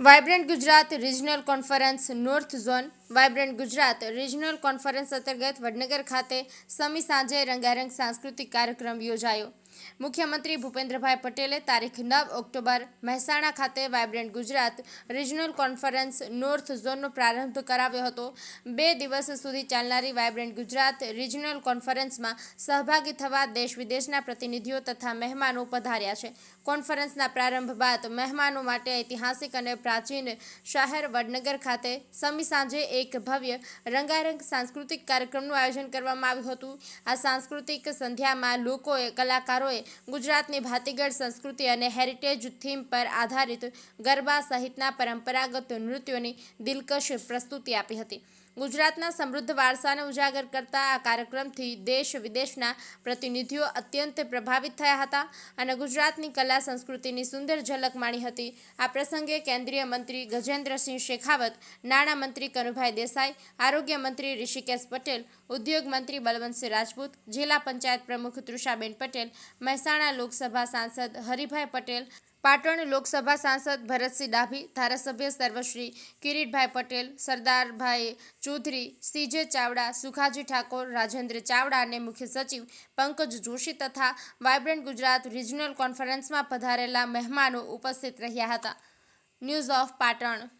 Vibrant Gujarat regional conference north zone vibrant Gujarat regional conference અંતર્ગત વડનગર ખાતે સમી સાંજે રંગારંગ સાંસ્કૃતિક કાર્યક્રમ યોજાયો. મુખ્યમંત્રી ભૂપેન્દ્રભાઈ પટેલે તારીખ નવ ઓક્ટોબર મહેસાણા ખાતે vibrant Gujarat regional conference north ઝોનનો પ્રારંભ કરાવ્યો હતો. બે દિવસ સુધી ચાલનારી વાઇબ્રન્ટ ગુજરાત રિજનલ કોન્ફરન્સમાં સહભાગી થવા દેશ વિદેશના પ્રતિનિધિઓ તથા મહેમાનો પધાર્યા છે. કોન્ફરન્સના પ્રારંભ બાદ મહેમાનો માટે ઐતિહાસિક અને પ્રાચીન શહેર વડનગર ખાતે સમી સાંજે એક ભવ્ય રંગારંગ સાંસ્કૃતિક કાર્યક્રમનું આયોજન કરવામાં આવ્યું હતું. આ સાંસ્કૃતિક સંધ્યામાં લોકોએ, કલાકારોએ ગુજરાતની ભાતીગળ સંસ્કૃતિ અને હેરિટેજ થીમ પર આધારિત ગરબા સહિતના પરંપરાગત નૃત્યોની દિલકશ પ્રસ્તુતિ આપી હતી. ગુજરાતના સમૃદ્ધ વારસાને ઉજાગર કરતા આ કાર્યક્રમથી દેશ વિદેશના પ્રતિનિધિઓ અત્યંત પ્રભાવિત થયા હતા અને ગુજરાતની કલા સંસ્કૃતિની સુંદર ઝલક માણી હતી. આ પ્રસંગે કેન્દ્રીય મંત્રી ગજેન્દ્રસિંહ શેખાવત નાણામંત્રી કનુભાઈ દેસાઈ, આરોગ્ય મંત્રી ઋષિકેશ પટેલ, ઉદ્યોગ મંત્રી બલવંતસિંહ રાજપૂત, જિલ્લા પંચાયત પ્રમુખ તૃષાબેન પટેલ, મહેસાણા લોકસભા સાંસદ હરિભાઈ પટેલ પાટણ લોકસભા સાંસદ ભરતસિંહ ડાભી, ધારાસભ્ય સર્વશ્રી કિરીટભાઈ પટેલ, સરદારભાઈ ચૌધરી, સીજે ચાવડા, સુખાજી ઠાકોર, રાજેન્દ્ર ચાવડા અને મુખ્ય સચિવ પંકજ જોશી તથા વાઇબ્રન્ટ ગુજરાત રિજનલ કોન્ફરન્સમાં પધારેલા મહેમાનો ઉપસ્થિત રહ્યા હતા. News of Patan.